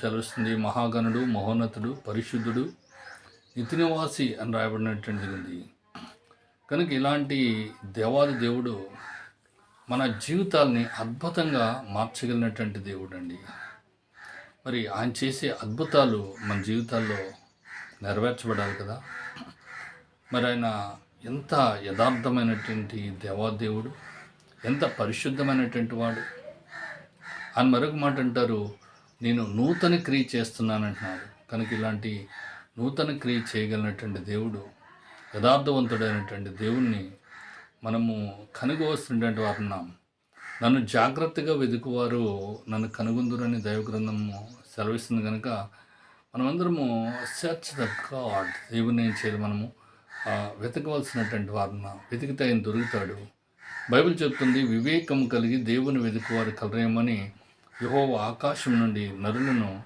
సెలవుస్తుంది మహాగణుడు మహోన్నతుడు పరిశుద్ధుడు నితినివాసి అని రాయబడినటువంటిది. జరిగింది కనుక ఇలాంటి దేవాది దేవుడు మన జీవితాల్ని అద్భుతంగా మార్చగలిగినటువంటి దేవుడు అండి మరి ఆయన చేసే అద్భుతాలు మన జీవితాల్లో నెరవేర్చబడాలి కదా. మరి ఆయన ఎంత యథార్థమైనటువంటి దేవాదేవుడు ఎంత పరిశుద్ధమైనటువంటి వాడు. అని మరొక మాట అంటారు నేను నూతన క్రియ చేస్తున్నానంటున్నాడు కనుక ఇలాంటి నూతన క్రియ చేయగలిగినటువంటి దేవుడు యథార్థవంతుడైనటువంటి దేవుణ్ణి మనము కనుగోస్తున్నటువంటి వారు ఉన్నాం. నన్ను జాగ్రత్తగా వెతుకువారు నన్ను కనుగొందురని దైవగ్రంథము సెలవిస్తుంది కనుక మనమందరము సెర్చ్ ద గాడ్ దేవుని ఏం చేయాలి మనము? వెతకవలసినటువంటి వారిన వెతికితే ఆయన దొరుకుతాడు. బైబిల్ చెప్తుంది వివేకం కలిగి దేవుని వెతుకువారు కలరేమని యహో ఆకాశం నుండి నరులను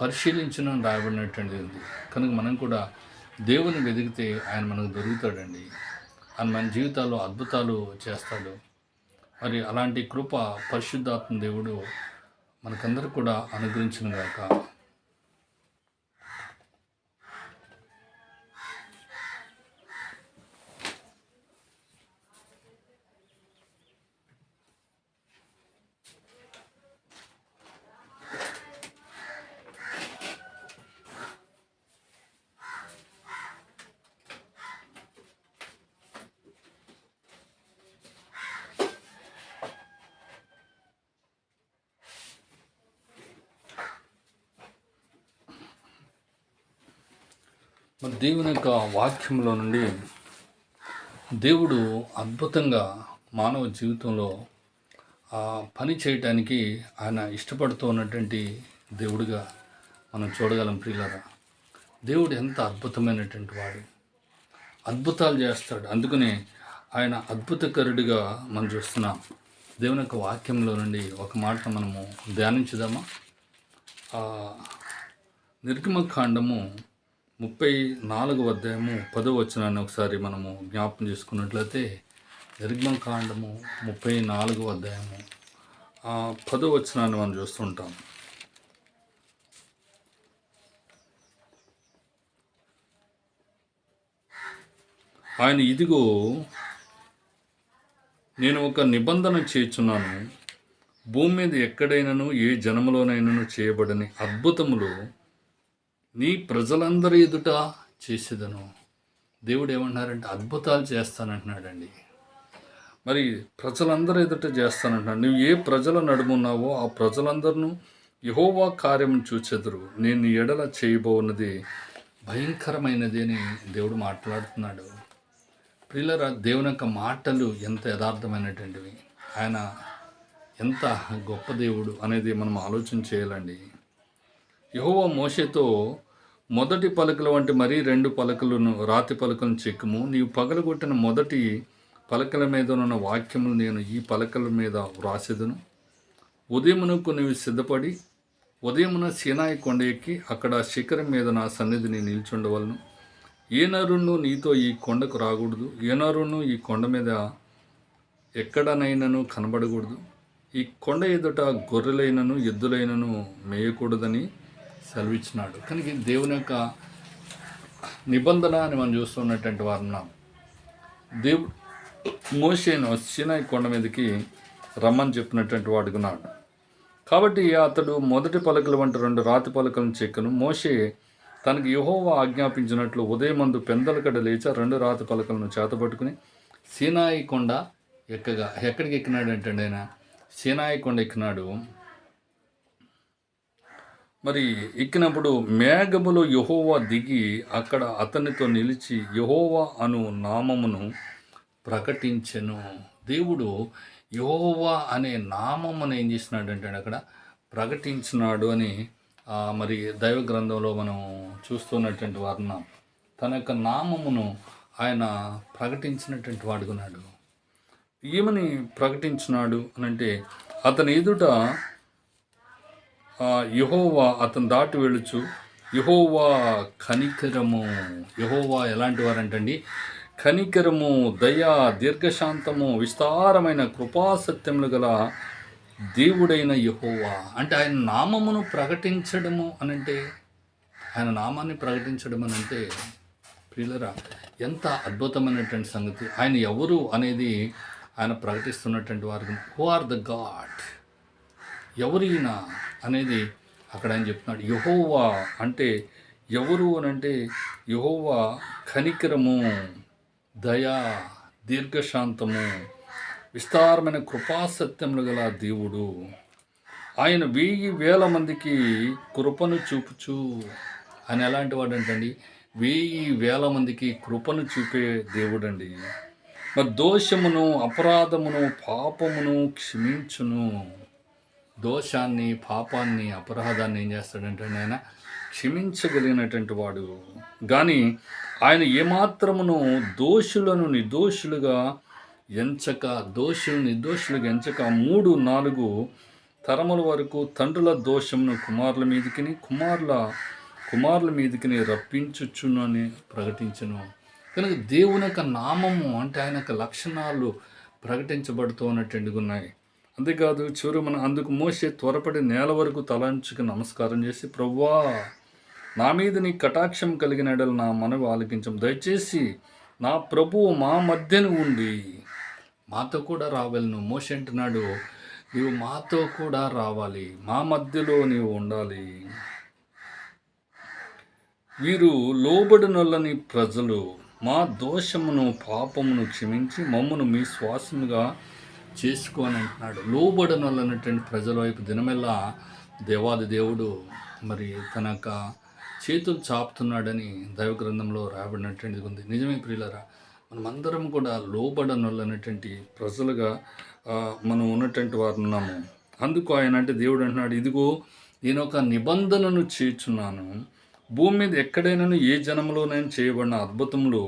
పరిశీలించడం రాయబడినటువంటిది ఉంది. కనుక మనం కూడా దేవుని వెతికితే ఆయన మనకు దొరుకుతాడండి. ఆయన మన జీవితాల్లో అద్భుతాలు చేస్తాడు. మరి అలాంటి కృప పరిశుద్ధాత్మ దేవుడు మనకందరికి కూడా అనుగ్రహించిన గాక మరి దేవుని యొక్క వాక్యంలో నుండి దేవుడు అద్భుతంగా మానవ జీవితంలో ఆ పని చేయటానికి ఆయన ఇష్టపడుతూ ఉన్నటువంటి దేవుడిగా మనం చూడగలం ప్రియులరా. దేవుడు ఎంత అద్భుతమైనటువంటి వాడు. అద్భుతాలు చేస్తాడు. అందుకనే ఆయన అద్భుతకరుడిగా మనం చూస్తున్నాం. దేవుని యొక్క వాక్యంలో నుండి ఒక మాట మనము ధ్యానించుదామా? నిర్గమ నిర్గమకాండము ముప్పై నాలుగవ అధ్యాయము పదో వచనాన్ని ఒకసారి మనము జ్ఞాపకం చేసుకున్నట్లయితే నిర్గమకాండము ముప్పై నాలుగవ అధ్యాయము ఆ పదో వచనాన్ని మనం చూస్తుంటాం ఆయన ఇదిగో నేను ఒక నిబంధన చేర్చున్నాను భూమి మీద ఎక్కడైనాను ఏ జనములోనైనాను చేయబడని అద్భుతములు నీ ప్రజలందరి ఎదుట చేసేదను. దేవుడు ఏమంటున్నారంటే అద్భుతాలు చేస్తానంటున్నాడండి. మరి ప్రజలందరి ఎదుట చేస్తానంటున్నాడు. నువ్వు ఏ ప్రజల నడుమున్నావో ఆ ప్రజలందరినూ యహోవా కార్యం చూచెదరు. నేను ఎడల చేయబోన్నది భయంకరమైనది అని దేవుడు మాట్లాడుతున్నాడు. ప్రియులరా దేవుని యొక్క మాటలు ఎంత యథార్థమైనటువంటివి. ఆయన ఎంత గొప్ప దేవుడు అనేది మనం ఆలోచన చేయాలండి. యహోవా మోషేతో మొదటి పలకల వంటి మరీ రెండు పలకలను రాతి పలకలను చెక్కుము. నీవు పగలగొట్టిన మొదటి పలకల మీద ఉన్న వాక్యములు నేను ఈ పలకల మీద వ్రాసేదను. ఉదయమునకు నీవు సిద్ధపడి ఉదయమున సీనాయి కొండ ఎక్కి అక్కడ శిఖరం మీద నా సన్నిధిని నిల్చుండవలను. ఏ నరుణ్ణు నీతో ఈ కొండకు రాకూడదు? ఏ నరుణ్ణు ఈ కొండ మీద ఎక్కడనైనాను కనబడకూడదు? ఈ కొండ ఎదుట గొర్రెలైనను ఎద్దులైనను మేయకూడదని సెలవిచ్చినాడు. కనుక దేవుని యొక్క నిబంధన అని మనం చూస్తున్నటువంటి వారు ఉన్నాం దేవుడు మోషేను సినాయి కొండ మీదకి రమ్మని చెప్పినటువంటి వాడుకున్నాడు కాబట్టి అతడు మొదటి పలకలు వంటి రెండు రాతి పలకలను చెక్కను. మోషే తనకి యహోవా ఆజ్ఞాపించినట్లు ఉదయమందు పెందలకడ లేచి లేచ రెండు రాతి పలకలను చేతపట్టుకుని సీనాయి కొండ ఎక్కగా ఎక్కడికి ఎక్కినాడు అంటే ఆయన? సీనాయి కొండ ఎక్కినాడు. మరి ఎక్కినప్పుడు మేఘములో యహోవా దిగి అక్కడ అతనితో నిలిచి యహోవా అను నామమును ప్రకటించెను. దేవుడు యహోవా అనే నామమును ఏం చేసినాడంటే అక్కడ ప్రకటించినాడు అని మరి దైవ గ్రంథంలో మనం చూస్తున్నటువంటి వారున్నాం తన యొక్క నామమును ఆయన ప్రకటించినటువంటి వాడుకున్నాడు ఏమని ప్రకటించినాడు అని అంటే అతని ఎదుట యహోవా అతను దాటి వెళ్ళుచు. యహోవా కనికరము. యహోవా ఎలాంటి వారంటండి? కనికరము దయ దీర్ఘశాంతము విస్తారమైన కృపాసత్యములు గల దేవుడైన యహోవా. అంటే ఆయన నామమును ప్రకటించడము అనంటే ఆయన నామాన్ని ప్రకటించడం అనంటే ప్రియులరా ఎంత అద్భుతమైనటువంటి సంగతి. ఆయన ఎవరు అనేది ఆయన ప్రకటిస్తున్నటువంటి వారికి హూ ఆర్ ద గాడ్ ఎవరైనా అనేది అక్కడ ఆయన చెప్తున్నాడు. యహోవా అంటే ఎవరు అని అంటే యహోవా కనికరము దయా దీర్ఘశాంతము విస్తారమైన కృపాసత్యములు గల దేవుడు. ఆయన వెయ్యి వేల మందికి కృపను చూపుచు ఆయన ఎలాంటి వాడు అంటండి వెయ్యి వేల మందికి కృపను చూపే దేవుడండి మరి దోషమును అపరాధమును పాపమును క్షమించును. దోషాన్ని పాపాన్ని అపరాధాన్ని ఏం చేస్తాడంటే ఆయన క్షమించగలిగినటువంటి వాడు. కానీ ఆయన ఏమాత్రమును దోషులను నిర్దోషులుగా ఎంచక దోషులు నిర్దోషులుగా ఎంచక మూడు నాలుగు తరముల వరకు తండ్రుల దోషమును కుమారుల మీదకిని కుమారుల కుమారుల మీదకిని రప్పించుచును అని ప్రకటించను. కనుక దేవుని యొక్క నామము అంటే ఆయన యొక్క లక్షణాలు ప్రకటించబడుతూ ఉన్నట్టు ఉన్నాయి అంతేకాదు చివరి మన అందుకు మోసే త్వరపడి నేల వరకు తలంచుకు నమస్కారం చేసి ప్రవ్వా నా మీద నీ కటాక్షం కలిగిన నా మనవి ఆలకించం దయచేసి నా ప్రభువు మా మధ్యన ఉండి మాతో కూడా రావాలి. నువ్వు మోస అంటున్నాడు నీవు మాతో కూడా రావాలి. మా మధ్యలో నీవు ఉండాలి. వీరు లోబడినొల్లని ప్రజలు మా దోషమును పాపమును క్షమించి మమ్మను మీ శ్వాసముగా చేసుకోని అంటున్నాడు లోబడనొల్లనటువంటి ప్రజల వైపు దినమెల్లా దేవాది దేవుడు మరి తన యొక్క చేతులు చాపుతున్నాడని దైవ గ్రంథంలో రాబడినటువంటిది ఉంది. నిజమే ప్రియులరా మనమందరం కూడా లోబడనొల్లనటువంటి ప్రజలుగా మనం ఉన్నటువంటి వారు ఉన్నాము. అందుకు ఆయన అంటే దేవుడు అంటున్నాడు ఇదిగో నేను ఒక నిబంధనను చేర్చున్నాను. భూమి మీద ఎక్కడైనా ఏ జనంలోనైనా చేయబడిన అద్భుతంలో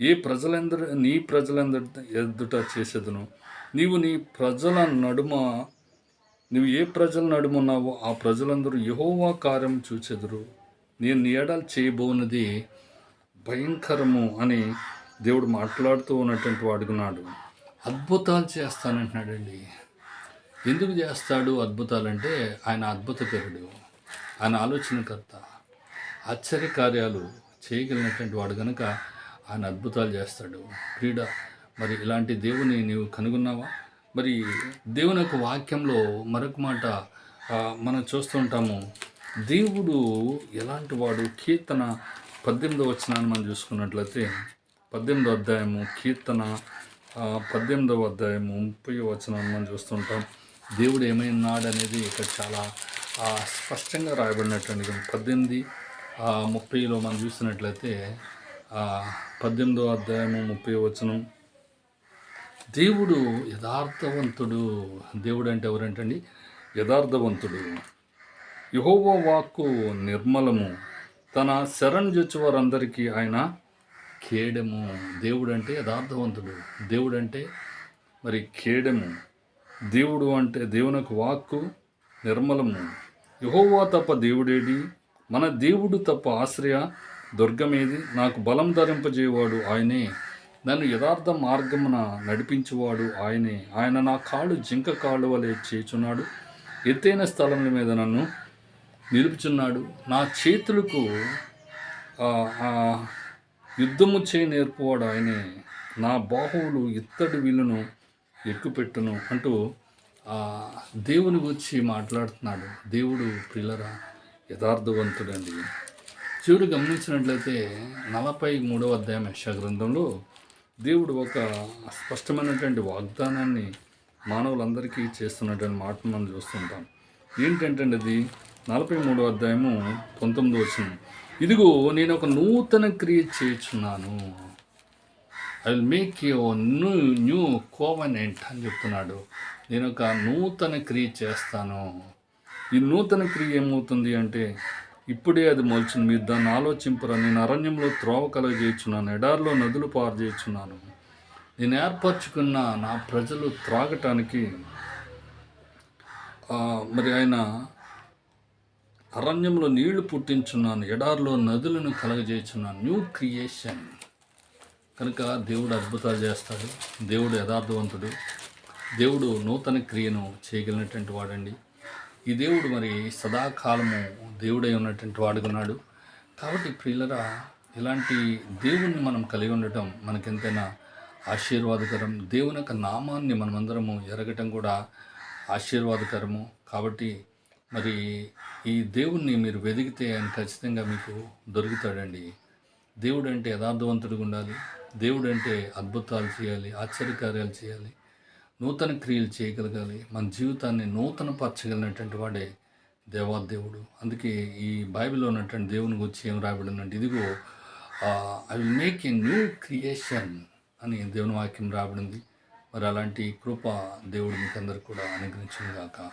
ఏ ప్రజలందరూ నీ ప్రజలందరి ఎదుట చేసేదను. నీవు నీ ప్రజల నడుమ నువ్వు ఏ ప్రజల నడుమున్నావో ఆ ప్రజలందరూ యహోవా కార్యం చూచెదరు. నేను నీ ఏడాలు చేయబోనది భయంకరము అని దేవుడు మాట్లాడుతూ ఉన్నటువంటి వాడుకున్నాడు అద్భుతాలు చేస్తానంటున్నాడండి. ఎందుకు చేస్తాడు అద్భుతాలంటే ఆయన అద్భుతకరుడు ఆయన ఆలోచనకర్త ఆశ్చర్య కార్యాలు చేయగలిగినటువంటి వాడు కనుక ఆయన అద్భుతాలు చేస్తాడు. క్రీడ మరి ఇలాంటి దేవుని నీవు కనుగొన్నావా? మరి దేవుని యొక్క వాక్యంలో మరొక మాట మనం చూస్తుంటాము దేవుడు ఎలాంటి వాడు? కీర్తన పద్దెనిమిదో వచనాన్ని మనం చూసుకున్నట్లయితే పద్దెనిమిదో అధ్యాయము కీర్తన పద్దెనిమిదవ అధ్యాయము ముప్పై వచనాన్ని మనం చూస్తుంటాం దేవుడు ఏమైనాడు అనేది ఇక్కడ చాలా స్పష్టంగా రాయబడినటువంటి పద్దెనిమిది ముప్పైలో మనం చూసినట్లయితే పద్దెనిమిదో అధ్యాయము ముప్పై వచనం దేవుడు యథార్థవంతుడు. దేవుడు అంటే ఎవరంటండి? యథార్థవంతుడు. యహోవో వాక్కు నిర్మలము. తన శరణ్ వారందరికీ ఆయన ఖేడము దేవుడు అంటే యథార్థవంతుడు. దేవుడు అంటే మరి కేడము. దేవుడు అంటే దేవునికి వాక్కు నిర్మలము. యహోవా తప్ప దేవుడేడి మన దేవుడు తప్ప ఆశ్రయ దుర్గమేది? నాకు బలం ధరింపజేవాడు ఆయనే. నన్ను యథార్థ మార్గమున నడిపించువాడు ఆయనే. ఆయన నా కాళ్ళు జింక కాళ్ళు వలె చేచున్నాడు. ఎత్తైన స్థలముల మీద నన్ను నిలుపుచున్నాడు. నా చేతులకు యుద్ధము చేయి నేర్పువాడు ఆయనే. నా బాహువులు ఇత్తడి విల్లును ఎక్కుపెట్టును అంటూ దేవుని గురించి మాట్లాడుతున్నాడు. దేవుడు పిల్లరా యథార్థవంతుడండి. చివరి గమనించినట్లయితే నలభై మూడవ అధ్యాయం యశ గ్రంథంలో దేవుడు ఒక స్పష్టమైనటువంటి వాగ్దానాన్ని మానవులందరికీ చేస్తున్నటువంటి మాట మనం చూస్తుంటాం. ఏంటంటే అది నలభై మూడో అధ్యాయము పంతొమ్మిది వచ్చింది ఇదిగో నేను ఒక నూతన క్రియ చేయుచున్నాను. I will make you new new covenant అని చెప్తున్నాడు. నేను ఒక నూతన క్రియ చేస్తాను. ఈ నూతన క్రియ ఏమవుతుంది అంటే ఇప్పుడే అది మొలిచింది మీరు దాన్ని ఆలోచింపరా నేను అరణ్యంలో త్రోవ కలగజేయుచున్నాను ఎడారిలో నదులు పారు చేయుచున్నాను నేను ఏర్పరచుకున్న నా ప్రజలు త్రాగటానికి మరి ఆయన అరణ్యంలో నీళ్ళు పుట్టించున్నాను ఎడారిలో నదులను కలగజేయుచున్నాను. న్యూ క్రియేషన్ కనుక దేవుడు అద్భుతాలు చేస్తాడు. దేవుడు యథార్థవంతుడు. దేవుడు నూతన క్రియను చేయగలిగినటువంటి వాడండి. ఈ దేవుడు మరి సదాకాలము దేవుడై ఉన్నటువంటి వాడుకున్నాడు కాబట్టి ప్రియులరా ఇలాంటి దేవుణ్ణి మనం కలిగి ఉండటం మనకెంతైనా ఆశీర్వాదకరం. దేవుని యొక్క నామాన్ని మనమందరము ఎరగటం కూడా ఆశీర్వాదకరము. కాబట్టి మరి ఈ దేవుణ్ణి మీరు వెదిగితే ఆయన ఖచ్చితంగా మీకు దొరుకుతాడండి. దేవుడు అంటే యథార్థవంతుడిగా ఉండాలి. దేవుడు అంటే అద్భుతాలు చేయాలి ఆశ్చర్యకార్యాలు చేయాలి. నూతన క్రియలు చేయగలగాలి. మన జీవితాన్ని నూతన పరచగలిగినటువంటి వాడే దేవాదేవుడు. అందుకే ఈ బైబిల్లో ఉన్నటువంటి దేవుని గురించి ఏం రాబడిందంటే ఇదిగో I will make a new creation అని దేవుని వాక్యం రాబడింది మరి అలాంటి కృప దేవుడు మీకు కూడా అనుగ్రహించింది కాక